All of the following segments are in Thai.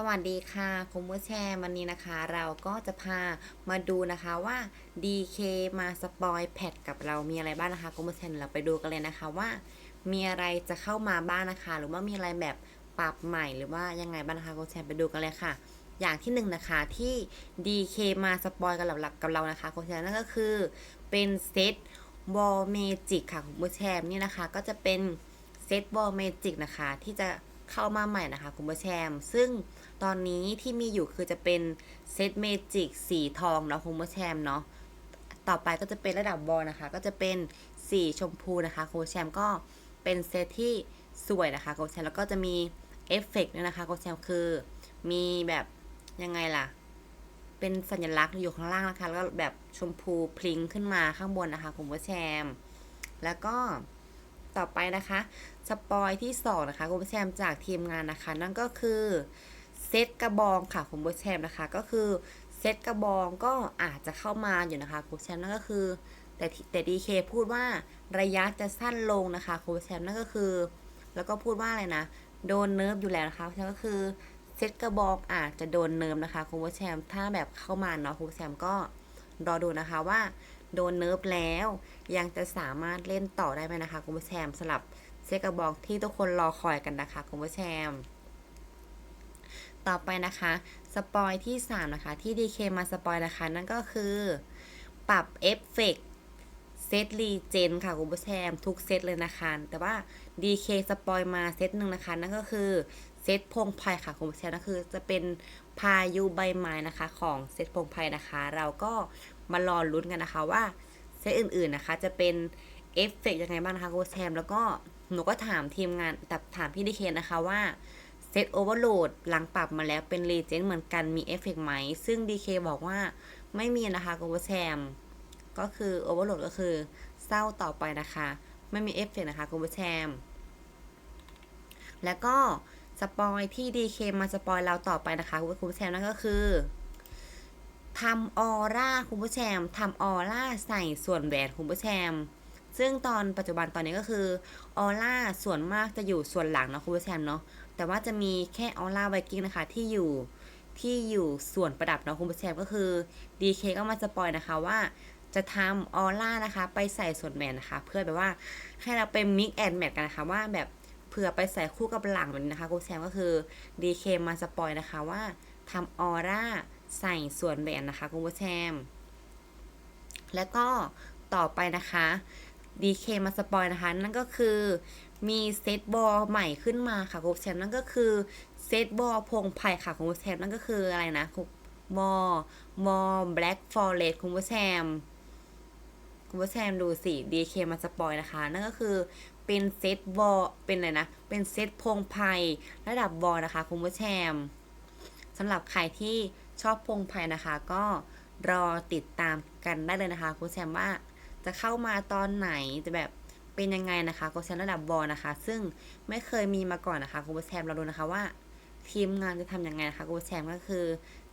สวัสดีค่ะคุณผู้แชร์วันนี้นะคะ เราก็จะพามาดูนะคะว่า DK มาสปอยแพทกับเรามีอะไรบ้างนะคะคุณผู้แชร์เราไปดูกันเลยนะคะว่า มีอะไรจะเข้ามาบ้างนะคะ หรือว่ามีอะไรแบบปรับใหม่หรือว่ายังไงบ้างนะคะคุณผู้แชร์ไปดูกันเลยค่ะ อย่างที่หนึ่งนะคะที่ DK มาสปอยกับเรากับเรานะคะคุณผู้แชร์นั่นก็คือเป็นเซตวอลเมจิกค่ะคุณผู้แชร์นี่นะคะ ก็จะเป็นเซตวอลเมจิกนะคะที่จะ เข้ามาใหม่นะคะคุณผู้ชมซึ่งตอนนี้ที่มีอยู่คือจะเป็นเซตเมจิกสีทองเนาะคุณผู้ชมเนาะต่อไปก็จะเป็นระดับบอลนะคะ ก็จะเป็นสีชมพูนะคะโคชแชมก็เป็นเซตที่สวยนะคะโคชแชมแล้วก็จะมีเอฟเฟกต์ด้วยนะคะโคชแชมคือมีแบบยังไงล่ะ เป็นสัญลักษณ์อยู่ข้างล่างนะคะ แล้วก็แบบชมพูพลิงขึ้นมาข้างบนนะคะคุณผู้ชมแล้วก็ ต่อไปนะคะสปอยที่2นะคะคุณผู้แชมจากทีมงานนะคะ นั่นก็คือเซตกระบองค่ะคุณผู้แชมนะคะ ก็คือเซตกระบองก็อาจจะเข้ามาอยู่นะคะคุณผู้แชมนั่นก็คือ แต่แต่ดีเคพูดว่าระยะจะสั้นลงนะคะคุณผู้แชมนั่นก็คือ แล้วก็พูดว่าอะไรนะ โดนเนิร์ฟอยู่แล้วนะคะคุณผู้แชมก็คือเซตกระบอกอาจจะโดนเนิร์ฟนะคะคุณผู้แชมถ้าแบบเข้ามาเนาะคุณผู้แชมก็รอดูนะคะว่า โดนเนิร์ฟแล้ว ยังจะสามารถเล่นต่อได้ไหมนะคะคุณผู้ชมสลับเซกระบอกที่ทุกคนรอคอยกันนะคะคุณผู้ชมต่อไปนะคะ สปอยที่ 3 นะคะ ที่ DK มาสปอยนะคะ นั่นก็คือ ปรับเอฟเฟกเซตรีเจนค่ะคุณผู้ชมทุกเซตเลยนะคะ แต่ว่า DK สปอยมาเซตหนึ่งนะคะ นั่นก็คือเซตพงไพรค่ะคุณผู้ชมนั่นคือจะเป็น พายุใบไม้นะคะ ของเซตพงไพรนะคะ เราก็มารอลุ้นกันนะคะว่าเซตอื่นๆนะคะ จะเป็นเอฟเฟกยังไงบ้างนะคะคุณผู้ชมแล้วก็หนูก็ถามทีมงานแต่ถามพี่ดีเคนะคะว่าเซตโอเวอร์โหลดหลังปรับมาแล้วเป็นรีเจนเหมือนกันมีเอฟเฟกไหม ซึ่ง DK บอกว่าไม่มีนะคะคุณผู้ชมก็คือโอเวอร์โหลดก็คือเศร้าต่อไปนะคะ ไม่มีเอฟเฟกนะคะคุณผู้ชมแล้วก็ สปอยที่ DK มาสปอยเราต่อไปนะคะคุณผู้ชมนั่นก็คือทำออร่าคุณผู้ชมทำออร่าใส่ส่วนแหวนคุณผู้ชมซึ่งตอนปัจจุบันตอนนี้ก็คือออร่าส่วนมากจะอยู่ส่วนหลังเนาะคุณผู้ชมเนาะแต่ว่าจะมีแค่ออร่าไวกิ้งนะคะที่อยู่ที่อยู่ส่วนประดับเนาะคุณผู้ชมก็คือ DK ก็มาสปอยนะคะว่าจะทำออร่านะคะ ไปใส่ส่วนแหวนนะคะ เพื่อแบบว่าให้เราไปมิกแอนแมทกันนะคะว่าแบบ ผื่อไปใส่คู่กับหลังแบบนี้นะคะคุณผู้ชมก็คือ DK มาสปอยนะคะว่าทำออร่าใส่ส่วนแหวนนะคะคุณผู้ชมแล้วก็ต่อไปนะคะ DK มาสปอยนะคะ นั่นก็คือมีเซตบอลใหม่ขึ้นมาค่ะคุณผู้ชมนั่นก็คือเซตบอลพงไผ่ค่ะคุณผู้ชมนั่นก็คืออะไรนะมอมอแบล็กฟอเรสคุณผู้ชม คุณผู้ชมดูสิ DK มาสปอยนะคะ นั่นก็คือเป็นเซตบอเป็นอะไรนะ เป็นเซตพงไผ่ระดับบอนะคะ คุณผู้ชมสำหรับใครที่ชอบพงไผ่นะคะ ก็รอติดตามกันได้เลยนะคะ คุณผู้ชมว่าจะเข้ามาตอนไหนจะแบบเป็นยังไงนะคะโคชระดับบอลนะคะ ซึ่งไม่เคยมีมาก่อนนะคะคุณผู้ชมเราดูนะคะว่า ทีมงานจะทำยังไงนะคะคุณผู้ชมก็คือ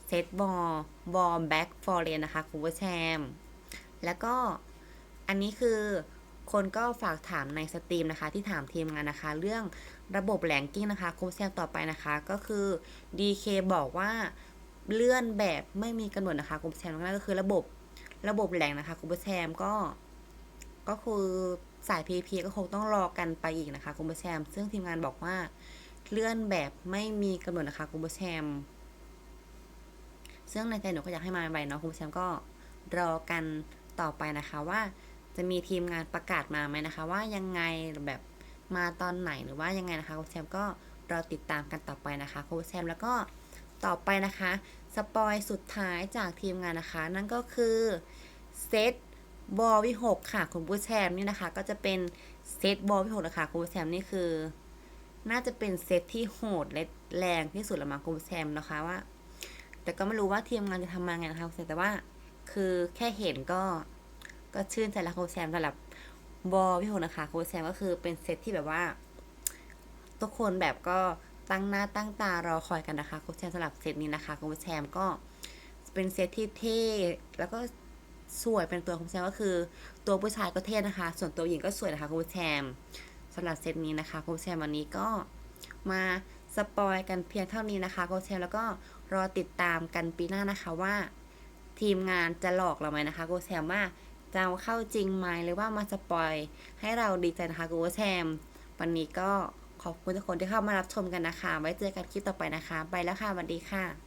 เซตบอลบอลแบ็กฟอร์เรนนะคะคุณผู้ชมแล้วก็ อันนี้คือคนก็ฝากถามในสตรีมนะคะ ที่ถามทีมงานนะคะ เรื่องระบบแหลงกิ้งนะคะคุณผู้ชมต่อไปนะคะ ก็คือ DK บอกว่าเลื่อนแบบไม่มีกำหนดนะคะคุณผู้ชมนั่นก็คือระบบระบบแหลงนะคะคุณผู้ชมก็ ก็คือสาย PP ก็คงต้องรอกันไปอีกนะคะคุณผู้ชมซึ่งทีมงานบอกว่าเลื่อนแบบไม่มีกำหนดนะคะคุณผู้ชมซึ่งในใจหนูก็อยากให้มาใบเนาะคุณผู้ชมก็รอกันต่อไปนะคะว่า จะมีทีมงานประกาศมาไหมนะคะ ว่ายังไงแบบมาตอนไหนหรือว่ายังไงนะคะคุณผู้ชมก็รอติดตามกันต่อไปนะคะคุณผู้ชมแล้วก็ต่อไปนะคะสปอยสุดท้ายจากทีมงานนะคะ นั่นก็คือเซตบอลวิหกค่ะคุณผู้แชมนี่นะคะ ก็จะเป็นเซตบอลวิหกนะคะคุณผู้แชมนี่คือ น่าจะเป็นเซตที่โหดและแรงที่สุดละมั้งคุณผู้แชมนะคะว่า แต่ก็ไม่รู้ว่าทีมงานจะทำมาไงนะคะแต่ว่าคือแค่เห็นก็ ก็ชื่นใจละคุณแชมสำหรับบอลวิหกนะคะคุณแชมก็คือเป็นเซตที่แบบว่า ทุกคนแบบก็ตั้งหน้าตั้งตารอคอยกันนะคะคุณแชมสำหรับเซตนี้นะคะคุณแชมก็เป็นเซตที่เท่แล้วก็สวยเป็นตัวคุณแชมก็คือ ตัวผู้ชายก็เท่นะคะ ส่วนตัวหญิงก็สวยนะคะคุณแชมสำหรับเซตนี้นะคะคุณแชมวันนี้ก็มาสปอยกันเพียงเท่านี้นะคะโกแชมแล้วก็รอติดตามกันปีหน้านะคะว่า ทีมงานจะหลอกเราไหมนะคะโกแชมว่า จะเอาเข้าจริงไหมหรือว่ามาสปอยให้เราดีใจนะคะโกแชมวันนี้ก็ขอบคุณทุกคนที่เข้ามารับชมกันนะคะ ไว้เจอกันคลิปต่อไปนะคะ ไปแล้วค่ะสวัสดีค่ะ